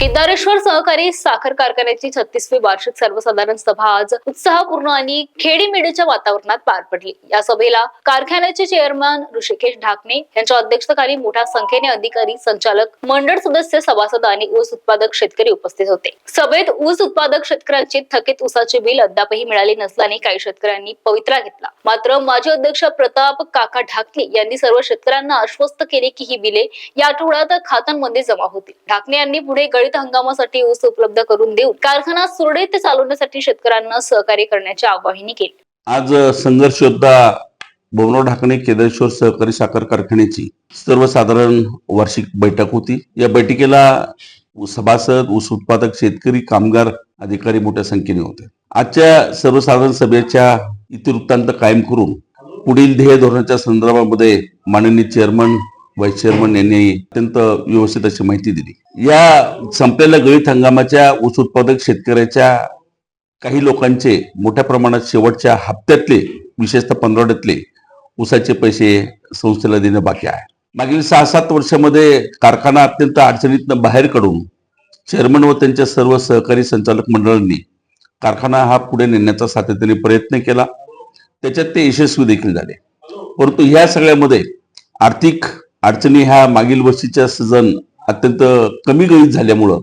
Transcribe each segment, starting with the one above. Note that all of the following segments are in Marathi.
केदारेश्वर सहकारी साखर कारखान्याची छत्तीसवी वार्षिक सर्वसाधारण सभा आज उत्साहपूर्ण आणि खेडीमेडीच्या वातावरणात पार पडली. या सभेला कारखान्याचे चेअरमन ऋषिकेश ढाकणे यांच्या अध्यक्षतेखाली मोठ्या संख्येने अधिकारी संचालक मंडळ सदस्य सभासद आणि ऊस उत्पादक शेतकरी उपस्थित होते. सभेत ऊस उत्पादक शेतकऱ्यांची थकीत ऊसाचे बिल अद्यापही मिळाले नसल्याने काही शेतकऱ्यांनी पवित्रा घेतला. मात्र माजी अध्यक्ष प्रताप काका ढाकणे यांनी सर्व शेतकऱ्यांना आश्वस्त केले की ही बिले या आठवड्यात खात्यांमध्ये जमा होतील. ढाकणे यांनी पुढे गळीत हंगामासाठी ऊस उपलब्ध करून देऊन कारखाना सुरळीत चालवण्यासाठी शेतकऱ्यांना सहकार्य करण्याचे आवाहन केले. आज संघर्ष योद्धा भवनराव ढाकणे केदारेश्वर सहकारी साखर कारखान्याची सर्वसाधारण वार्षिक बैठक होती. या बैठकीला सभासद ऊस उत्पादक शेतकरी कामगार अधिकारी मोठ्या संख्येने होते. आजच्या सर्वसाधारण सभेच्या इतिवृत्तांत कायम करून पुढील ध्येय धोरणाच्या संदर्भामध्ये माननीय चेअरमन व्हाईस चेअरमन यांनी अत्यंत व्यवस्थित अशी माहिती दिली. या संपलेल्या गळीत हंगामाच्या ऊस उत्पादक शेतकऱ्याच्या काही लोकांचे मोठ्या प्रमाणात शेवटच्या हप्त्यातले विशेषतः पंधरवड्यातले ऊसाचे पैसे संस्थेला देणं बाकी आहे. मागील सहा सात वर्षामध्ये कारखाना अत्यंत अडचणीतनं बाहेर काढून चेअरमन व त्यांच्या सर्व सहकारी संचालक मंडळांनी कारखाना हा पुढे नेण्याचा सातत्याने प्रयत्न केला. त्याच्यात ते यशस्वी देखील झाले. परंतु ह्या सगळ्यामध्ये आर्थिक अडचणी ह्या मागील वर्षीच्या सीझन अत्यंत कमी गळीत झाल्यामुळं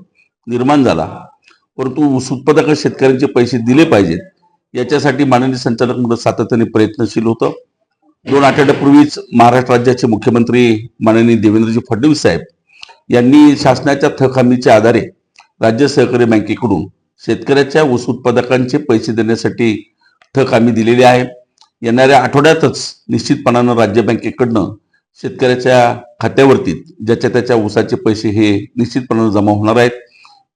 निर्माण झाला. परंतु ऊस उत्पादक शेतकऱ्यांचे पैसे दिले पाहिजेत. याच्यासाठी माननीय संचालक मंडळ सातत्याने प्रयत्नशील होतं. दोन आठवड्यापूर्वीच महाराष्ट्र राज्याचे मुख्यमंत्री माननीय देवेंद्रजी फडणवीस साहेब यांनी शासनाच्या थक हमीच्या आधारे राज्य सहकारी बँकेकडून शेतकऱ्याच्या ऊस उत्पादकांचे पैसे देण्यासाठी थक हमी दिलेली आहे. येणाऱ्या आठवड्यातच निश्चितपणानं राज्य बँकेकडनं शेतकऱ्याच्या खात्यावरती ज्याच्या त्याच्या ऊसाचे पैसे हे निश्चितपणानं जमा होणार आहेत.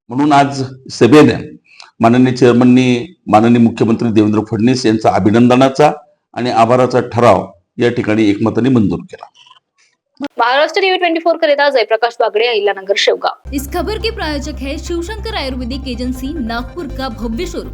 म्हणून आज सभेने माननीय चेअरमननी माननीय मुख्यमंत्री देवेंद्र फडणवीस यांचा अभिनंदनाचा आणि आभाराचा ठराव या ठिकाणी एकमताने मंजूर केला. महाराष्ट्र टीव्ही ट्वेंटी फोर करिता जयप्रकाश बागडे अहिल्यानगर शेवगाव. इस खबर के प्रायोजक है शिवशंकर आयुर्वेदिक एजेंसी नागपुर का भव्य शोरूम